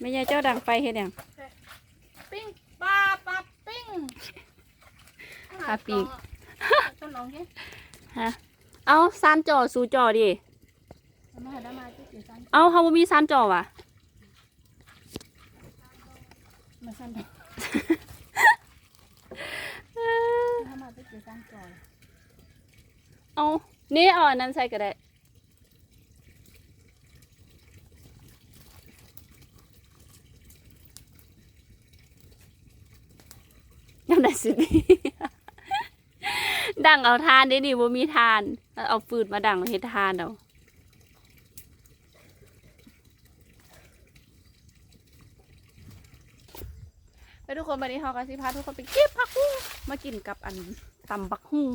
ไม่ใช่เจ้าดังไฟเฮ็ดหยังปิ้งปลาปลาปิ้งปลาปิ้งต้นน้องเนี่ยฮะเอาซานจ่อสู่จ่อดิมาหาได้มาที่กี่สั้นเอาเฮาบ่มีซานจ่อว่ะมาสั้นถ้ามาที่กี่สั้นก่อนเอานี่เอาอันนั้นใส่ก็ได้ ยังได้สิดังเอาทานได้นี่บ่มีทาน เอาฟืนมาดังเฮ็ดทานเอาไปทุกคนวันนี้เฮาก็สิพาทุกคนไปเก็บผักบุ้งมากินกับอันตำบักฮุง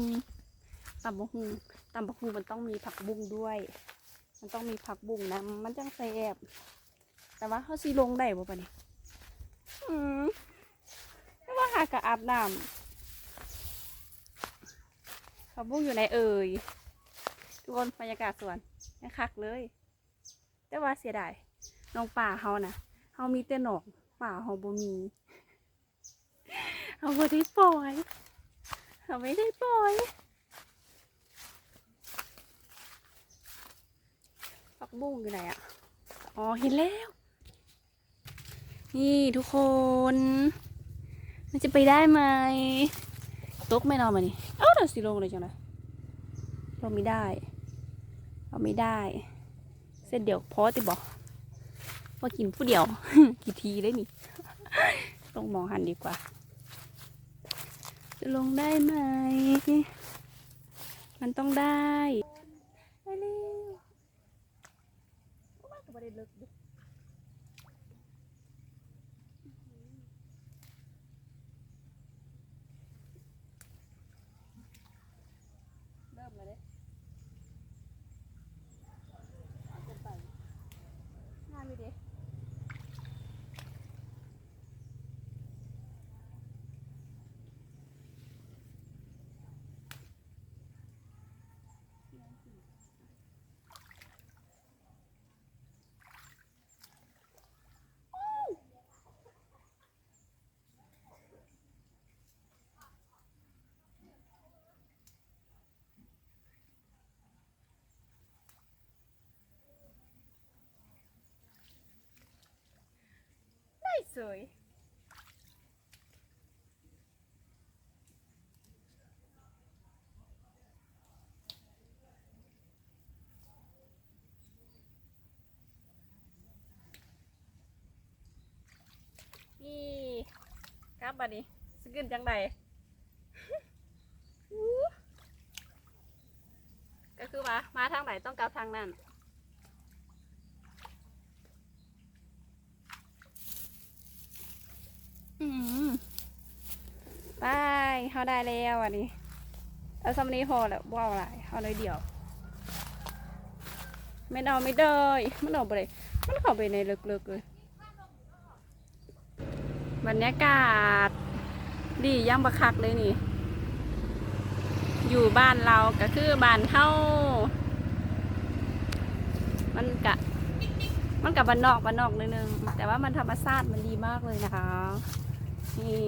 ตำบักฮุงตำบักฮุงมันต้องมีผักบุ้งด้วย มันต้องมีผักบุ้งนะมันจังแซ่บแต่ว่าเขาสิลงได้บ่ปะนี่อืม แต่าหากะอาบน้ำผักบุ้งอยู่ในเอ่ยทุกคนบรรยากาศสวนยังคักเลย แต่ว่าเสียดายน้องป่าเฮานะเฮามีแต่หนองป่าเฮาบ่มีเฮาบ่ได้ปล่อยเฮาไม่ได้ปล่อยผักบุ้งอยู่ไหนอะอ๋อเห็นแล้ว นี่ทุกคน มันจะไปได้ไหมตกไม่นอนมานี่เอ้าเดี๋ยวสิลงเลยจังเลยเราไม่ได้เราไม่ได้ เส้นเดียวพอติบอกว่ากินผู้เดียว กี่ทีได้นี่ลงมองหันดีกว่า จะลงได้ไหม มันต้องได้ไปเร็วว่าก็บ่ได้เลิกเด้อเริ่มเลยเด้เอาขึ้นไปงานเลยเด้ ได้สว ยนี่กลับบัดนี้สกินจังใดก็คือว่ามาทางไหนต้องกลับทางนั้น อืมไป เขาได้แล้วอันนี้เอาซัมนี้พอแล้วว้าวหลายเอาเลยเดียวไม่เอาไม่ได้มันเอาไปเลยมันเข้าไปในลึกๆเลยบรรยากาศ ดีย่ำบักคักเลยนี่ อยู่บ้านเราก็คือบ้านเท่ามันกะ มันกับบ้านนอกบ้านนอกนิดนึงแต่ว่ามันธรรมชาติมันดีมากเลยนะคะ นี่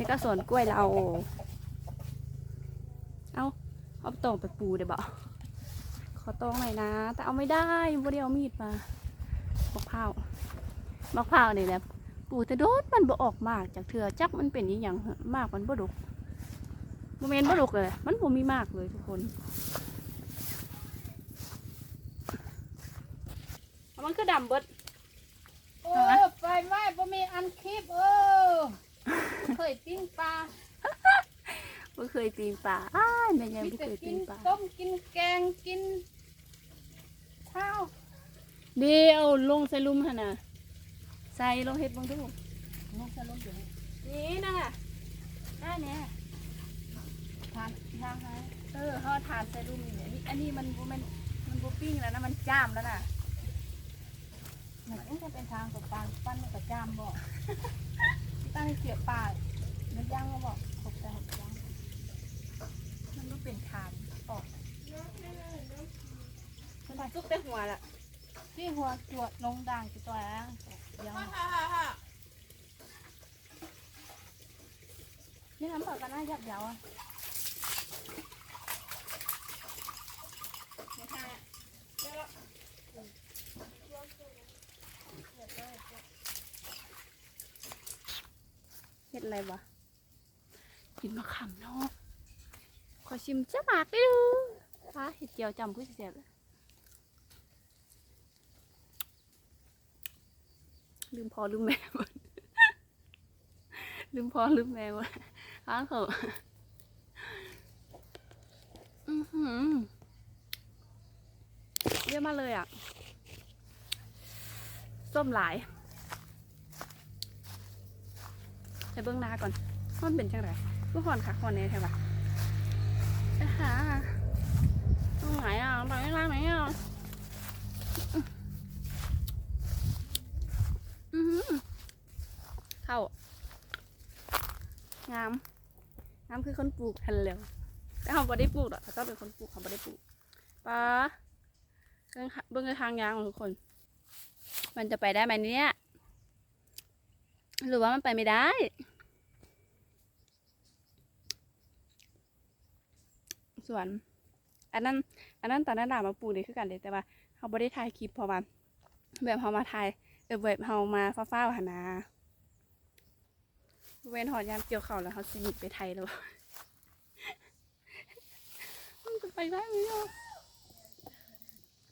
นี่ก็สวนกล้วยเรา เอาเอาตองไปปูได้บ่ขอตองหน่อยนะ แต่เอาไม่ได้บ่ได้เอามีดมาบักพร้าวบักพร้าวนี่แหละปูแต่โดดมันบ่ออกมากจากเถื่อจักมันเป็นอหย่างเหอะมากมันบ่ดกโมเมนบ่ดกเลย มันบ่มีมากเลยทุกคนเอามันคือดำเบิดโอ้ไปไหว้บ่มีอันคลิปเออเค ยปิ้งปลาไม่เคยปีนป่าอ้ายแม่ยังมีไม่แต่เคยกิปีนนป่าต้มกินแกงกินข้าวเดี๋ยวลงใส่ลุมหนนะใส่ลงเห็ดบังทุกน้องจะลงอยู่นี่นะได้เนี่ยทานทางไหนเออห่อทานใส่ลุมนี่อันนี้อันนี้มันบ่แมันมันบูปิ้งแล้วนะมันจ้ามแล้วนะมันเอ๊ะจะเป็นทางกับปานปั้นมันกับจามบ่ ตั้งให้เสียบปลาันย่างก็บอกครบแต่หกย่างมันรู้เป็นฐานออกมันซุกแต่หัวละที่หัวจวดลงด่างจีตัวแล้วยังนี่น้ำเปล่าก็น่าหยาบยาวอะเห็ดอะไรวะ กินมะขามเนาะขอชิมจ้าหมากได้ดูฟ้าเห็ดเจียวจำผู้เสียบเลยลืมพอลืมแม่หมดลืมพอลืมแม่หมดอ้าวเขาอือหือเยอะมากเลยอะ ส้มหลายไปเบื้องหน้าก่อนมันเป็นจังไร ก็หอนคักหอนเนี่ยใช่ปะไปหาตรงไหนอะไปร้าไหนอะเข้างามงามคือคนปลูกทันแล้วแต่เขาบ่ได้ปลูกหรอกเขาก็เป็นคนปลูกเขาบ่ได้ปลูกปลาเบื้องเบื้องทางยางของทุกคน มันจะไปได้ไหมเนี่ยหรือว่ามันไปไม่ได้ ส่วน อันนั้น อันนั้นตอนนั้นด่ามาปลูกเลยคือกันเลยแต่ว่าเขาไม่ได้ถ่ายคลิปเพราะว่าแบบเขามาถ่ายเออแบบเขามาฟ้าๆหนนาเว้นหอดยามเกี่ยวเข่าแล้วเขาสิหยุดไปไทยแล้วมันจะไปได้ไหมอะ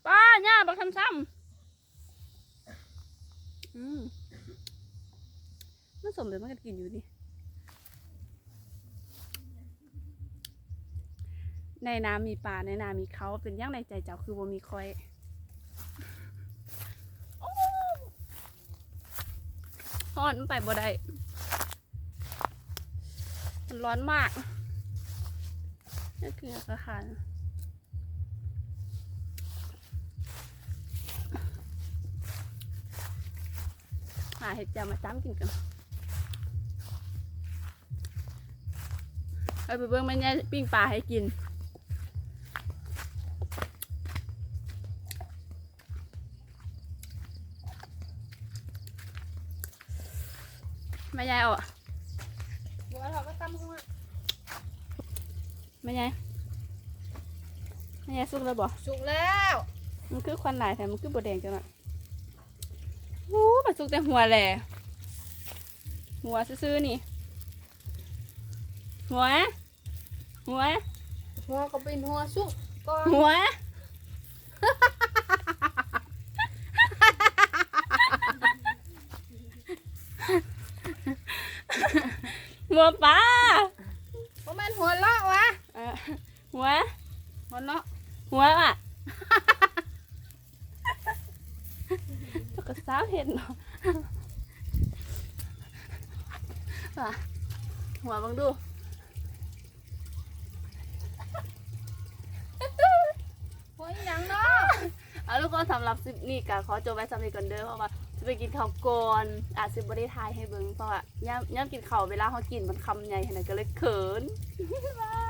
ป้าเนี่ยบักทำซ้ำอืมมันสมเด็จมันก็กินอยู่ดิ ในน้ำมีปลาในน้ำมีเขาเป็นอย่างในใจเจ้าคือว่มีคอยโอ้ร้อนมันไปบ่ได้มันร้อนมากนี่คืออาหารหาเห็ดจามาจ้ำกินกันเอาไปเบิ้งแม่ยายปิ้งปลาให้กิน แม่ยายเอาอะบัวเราก็ตั้มขึ้นมาแม่ยายแม่ยายสุกแล้วบ่สุกแล้ว มันคือควันหลายแต่มันคือบดแดงจังอะโอ้มันสุกแต่หัวแหละหัวซื่อๆนี่ หัว หัว หัวก็เป็นหัวสุกก่อนหัว หัวปลาเพราะมันหัวเลาะวะเออหัว หัวเลาะหัวอะก็สาวเห็นเนาะว่ะหัวบังดูหัวอีหยังเนาะ เอาทุกคนสำหรับคลิปนี้ก็ขอจบไว้สำหรับก่อนเด้อเพราะว่าจะ ไปกินข้าวก่อนอาจจะไม่ได้ทายให้เบิ้งเพราะว่าย่ำย่ำกินข้าวเวลาเขากินมันคำใหญ่ขนาดก็เลยเขินบาย